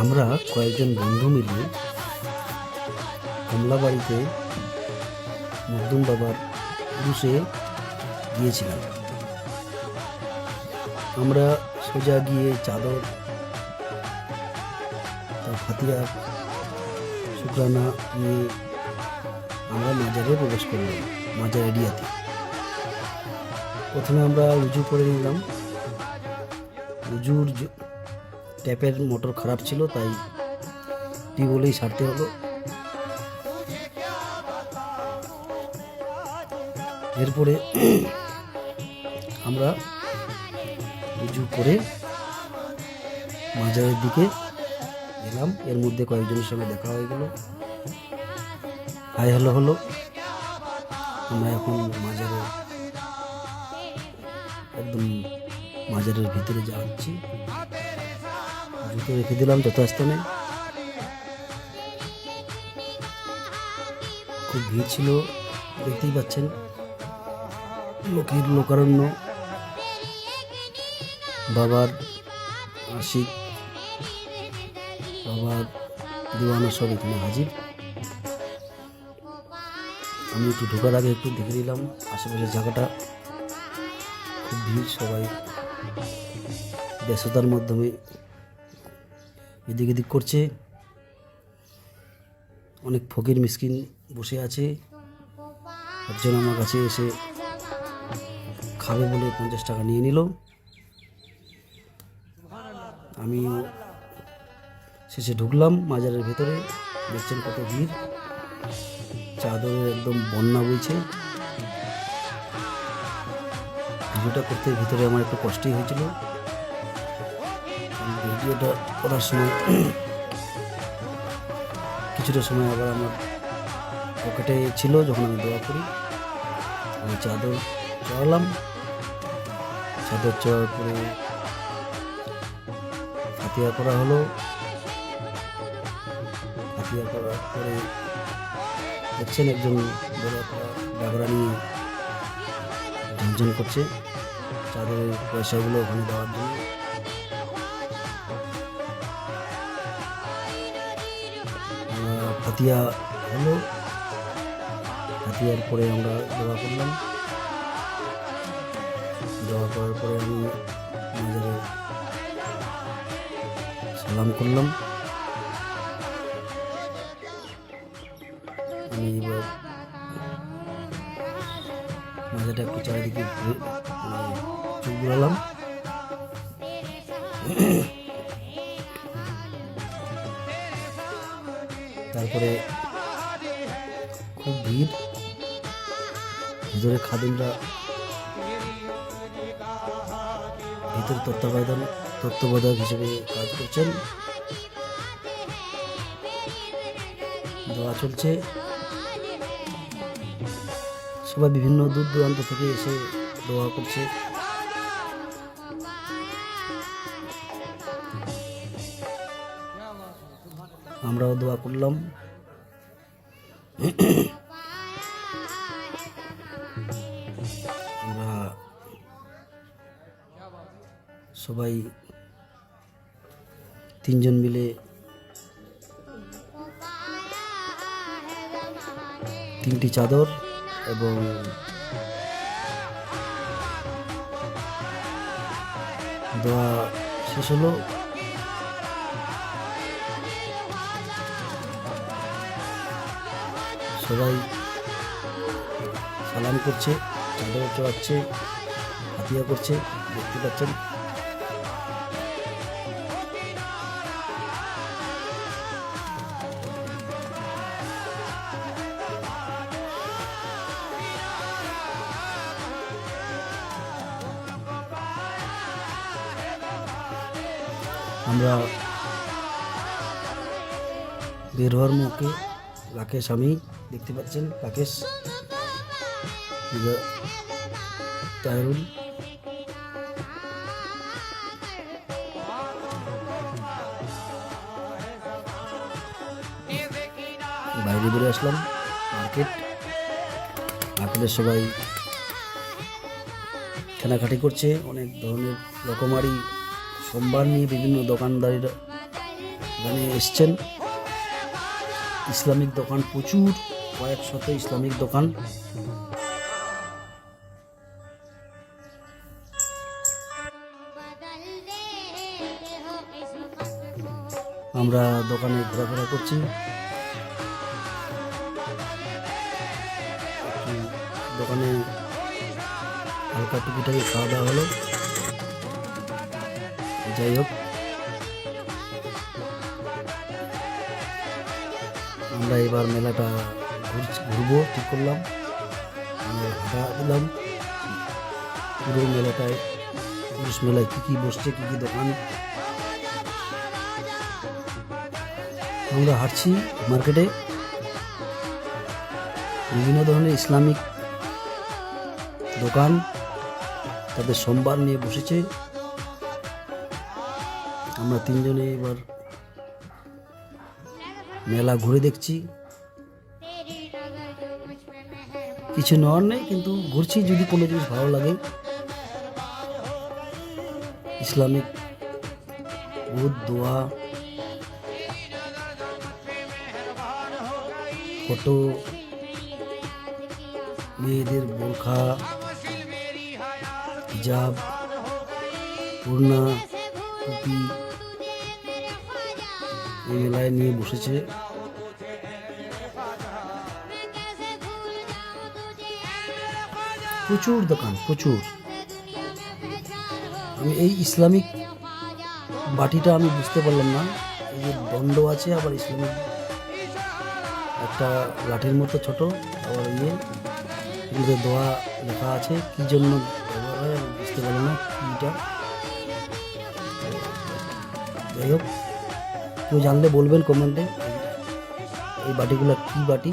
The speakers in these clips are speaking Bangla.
আমরা কয়েকজন বন্ধু মিলে কমলাবাড়িতে মকদুম বাবার উরুষে গিয়েছিলাম। আমরা সোজা গিয়ে চাদর ফাতিয়া শুক্রানা নিয়ে আমরা মাজারে প্রবেশ করলাম, মাজার এরিয়াতে। প্রথমে আমরা উজু করে নিলাম। উজুর ট্যাপের মোটর খারাপ ছিল, তাই টিউবওয়েলেই সারতে হলো। এরপরে আমরা উজু করে মাজারের দিকে গেলাম। এর মধ্যে কয়েকজনের সঙ্গে দেখা হয়ে গেল। হাই হ্যালো হলো আমরা এখন মাজারে একদম মাজারের ভিতরে যাচ্ছি। জুতো রেখে দিলাম, যথাস্থানে। খুব ভিড় ছিল, দেখতেই পাচ্ছেন। লোকের লোকারণ্য, বাবার আশিক, বাবার দিওয়ানা সব এখানে হাজির। আমি একটু ঢোকার আগে একটু দেখে নিলাম আশেপাশের জায়গাটা। খুব ভিড়, সবাই ব্যস্ততার মাধ্যমে এদিক এদিক করছে। অনেক ফকির মিসকিন বসে আছে। একজন আমার কাছে এসে খাবে বলে পঞ্চাশ টাকা নিয়ে নিল। আমি শেষে ঢুকলাম মাজারের ভেতরে। দেখছেন কত ভিড়। চাদরের একদম বন্যা বইছে। ভিডিওটা করতে ভিতরে আমার একটু কষ্টই হয়েছিল। ভিডিওটা করার সময় কিছুটা সময় আবার আমার পকেটে ছিল, যখন আমি দোয়া করি, আমি চাদর চড়ালাম। চাদর চড়ার পরে হাতিয়া করা হলো। হাতিয়া করার পরে দেখছেন একজন বড় ডাবরা নিয়ে ঝনঝন করছে। চাদরের পয়সাগুলো ওখানে দেওয়ার জন্য। ফাতিয়া হলো। ফাতিয়ার পরে আমরা দোয়া করলাম। দোয়া করার পরে আমি মাজারে সালাম করলাম। আমি এবার মাজাটা একটু চারিদিকে ঘুরে মানে ঘুরালাম তারপরে খুব ভিড়। ভিতরে খাদিমরা, ভিতরে তত্ত্বাবধান তত্ত্বাবধায়ক হিসেবে কাজ করছেন। দোয়া চলছে। সবাই বিভিন্ন দূর দূরান্ত থেকে এসে দোয়া করছে। আমরাও দোয়া করলাম। আমরা সবাই তিনজন মিলে তিনটি চাদর এবং দোয়া শেষ হলো। সবাই সালাম করছে, চাদর চড়াচ্ছে, হাতিয়া করছে, দেখতে পাচ্ছেন। আমরা বের হওয়ার মুখে রাকেশ, আমি দেখতে পাচ্ছেন রাকেশ তাহরুল। বাইরে বেরিয়ে আসলাম, মার্কেট। মার্কেটের সবাই কেনাকাটি করছে, অনেক ধরনের রকমারি সোমবার নিয়ে বিভিন্ন দোকানদারিরা এখানে এসছেন। ইসলামিক দোকান প্রচুর। কয়েক শত ইসলামিক দোকান। আমরা দোকানে ঘোরাফেরা করছি। দোকানে হালকা টুকিটাকি খাওয়া দাওয়া হলো। যাই হোক, আমরা এবার মেলাটা ঘুরবো, ঠিক করলাম। আমরা হাঁটা দিলাম। পুরো মেলাটায়, পুরুষ মেলায় কী কী বসছে, কী কী দোকান। আমরা হাঁটছি মার্কেটে। বিভিন্ন ধরনের ইসলামিক দোকান তাদের সোমবার নিয়ে বসেছে। আমরা তিনজনে এবার মেলা ঘুরে দেখছি। কিছু নেওয়ার নেই, কিন্তু ঘুরছি যদি কোনো জিনিস ভালো লাগে। ইসলামিক বুধ, দোয়া, ফটো, মেয়েদের বোরখা, হিজাব পূর্ণা টুপি, এই মেলায় নিয়ে বসেছে। প্রচুর দোকান, প্রচুর। আমি এই ইসলামিক বাটিটা আমি বুঝতে পারলাম না। এই যে দণ্ড আছে, আবার ইসলামিক একটা লাঠির মতো ছোট, আবার ইয়ে এগুলোতে দোয়া লেখা আছে, কি জন্য বুঝতে পারলাম না, কিটা। যাই হোক, কেউ জানলে বলবেন কমেন্টে, এই বাটিগুলো কি বাটি?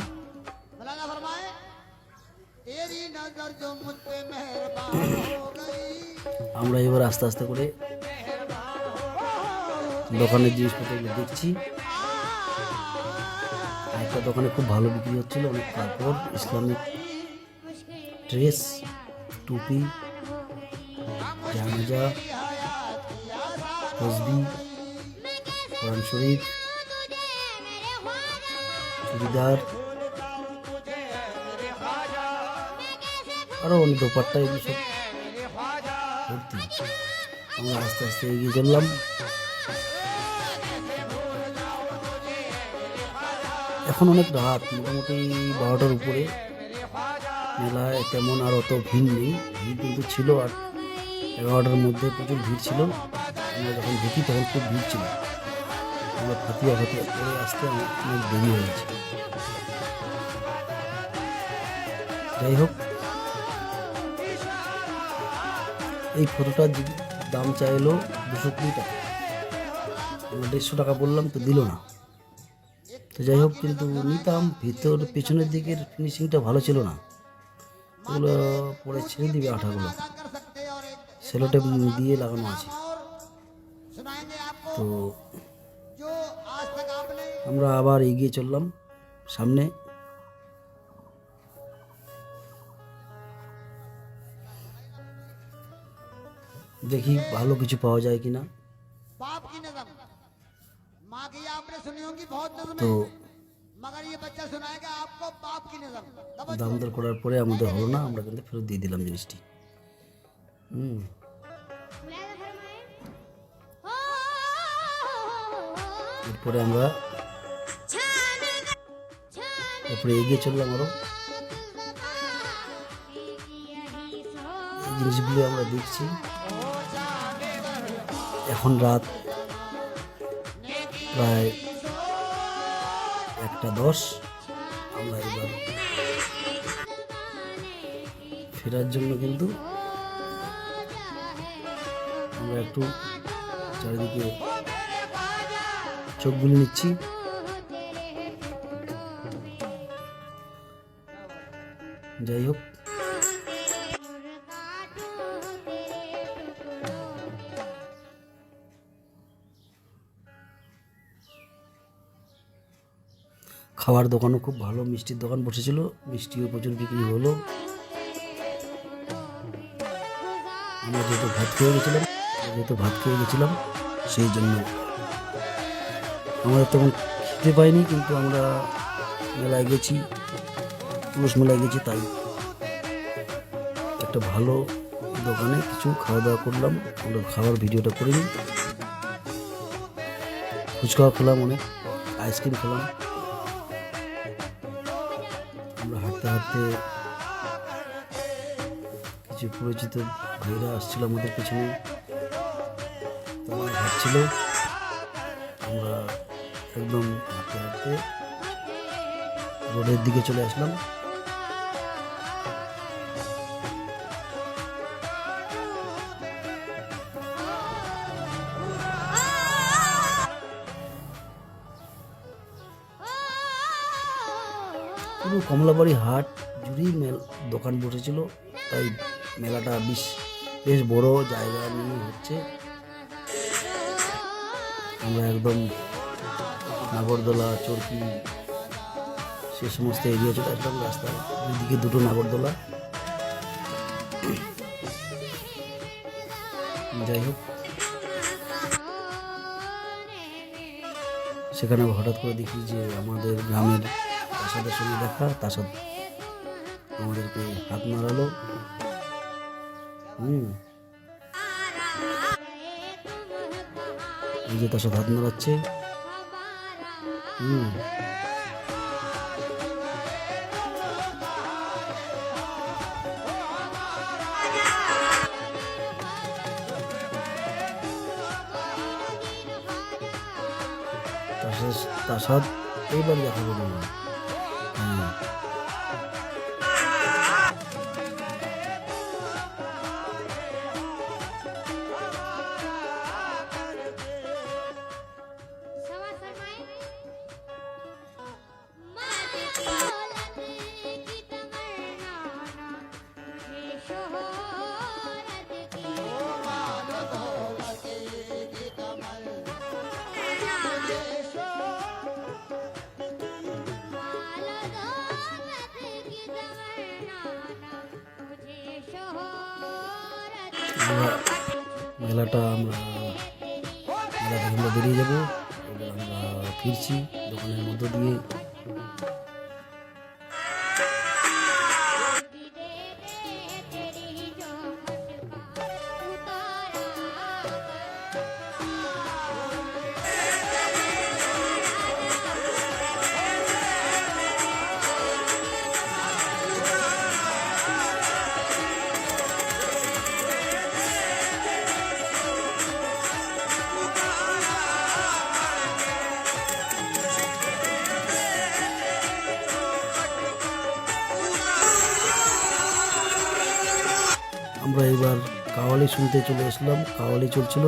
আমরা এবার আস্তে আস্তে করে দোকানের জিনিসপত্রগুলো দেখছি। একটা দোকানে খুব ভালো বিক্রি হচ্ছিল, অনেক কাপড়, ইসলামিক ড্রেস, টুপি, জামাজা, তসবি, কোরআন শরীফ, চুড়িদার আরও অনেক দোপাট্টা এগুলো সব ভর্তি আমরা আস্তে আস্তে এগিয়ে চললাম। এখন অনেক রাত, মোটামুটি বারোটার উপরে। মেলায় তেমন আর অত ভিড় নেই। ভিড় কিন্তু ছিল আর এগারোটার মধ্যে প্রচুর ভিড় ছিল। আমরা যখন ঢুকি তখন খুব ভিড় ছিল। আমরা ফাতিয়া ফাতিয়া করে আসতে অনেক দেরি হয়েছে যাই হোক এই ফটোটার দাম চাইলো দুশো কুড়ি টাকা। এবার দেড়শো টাকা বললাম তো দিল না। তো যাই হোক, কিন্তু নিতাম, ভিতর পেছনের দিকের ফিনিশিংটা ভালো ছিল না। ওগুলো পরে ছেড়ে দিবে আঠাগুলো। সেলোটে দিয়ে লাগানো আছে। তো আমরা আবার এগিয়ে চললাম সামনে। দেখি ভালো কিছু পাওয়া যায় কিনা। তো দাম দর করার পরে আমাদের হলো না আমরা কিন্তু ফেরত দিয়ে দিলাম জিনিসটি হুম এরপরে আমরা এরপরে এগিয়ে চললাম আরও জিনিসগুলো আমরা দেখছি এখন রাত প্রায় একটা দশ। আমরা এবার ফেরার জন্য কিন্তু আমরা একটু চারিদিকে চোখ বুলে নিচ্ছি। যাই হোক খাওয়ার দোকানও খুব ভালো, মিষ্টির দোকান বসেছিল, মিষ্টিও প্রচুর বিক্রি হলো। আমরা যেহেতু ভাত খেয়ে গেছিলাম, আমরা যেহেতু ভাত খেয়ে গেছিলাম, সেই জন্য আমাদের তখন খেতে পাইনি, কিন্তু আমরা মেলায় গেছি, পুরুষ মেলায় গেছি, তাই একটা ভালো দোকানে কিছু খাওয়া দাওয়া করলাম, আমরা খাওয়ার ভিডিওটা করে নিই ফুচকাও খেলাম অনেক আইসক্রিম খেলাম। হাঁটতে হাঁটতে কিছু পরিচিত ভাইরা আসছিল আমাদের পেছনে। তারা হাঁটছিল আমরা একদম হাঁটতে হাঁটতে রোডের দিকে চলে আসলাম। কমলাবাড়ি হাট জুড়েই মেল দোকান বসেছিল, তাই মেলাটা বেশ বেশ বড় জায়গা নিয়ে হচ্ছে। আমরা একদম নাগরদোলা, চরকি, সে সমস্ত এরিয়া চলে আসলাম রাস্তায়। দুদিকে দুটো নাগরদোলা। যাই হোক, সেখানে হঠাৎ করে দেখি যে আমাদের গ্রামের তাসাদের সঙ্গে দেখা তাসাদ আমাদেরকে হাত নাড়ালো। হুম। এই যে তাসাদ হাত নাড়াচ্ছে। হুম। তাসাদ তাসাদ এইবার দেখা গেল আমরা মেলাটা আমরা মেলাটা আমরা বেরিয়ে যাব এবার আমরা ফিরছি দোকানের মধ্য দিয়ে। শুনতে চলে আসলাম কাওয়ালি চলছিল।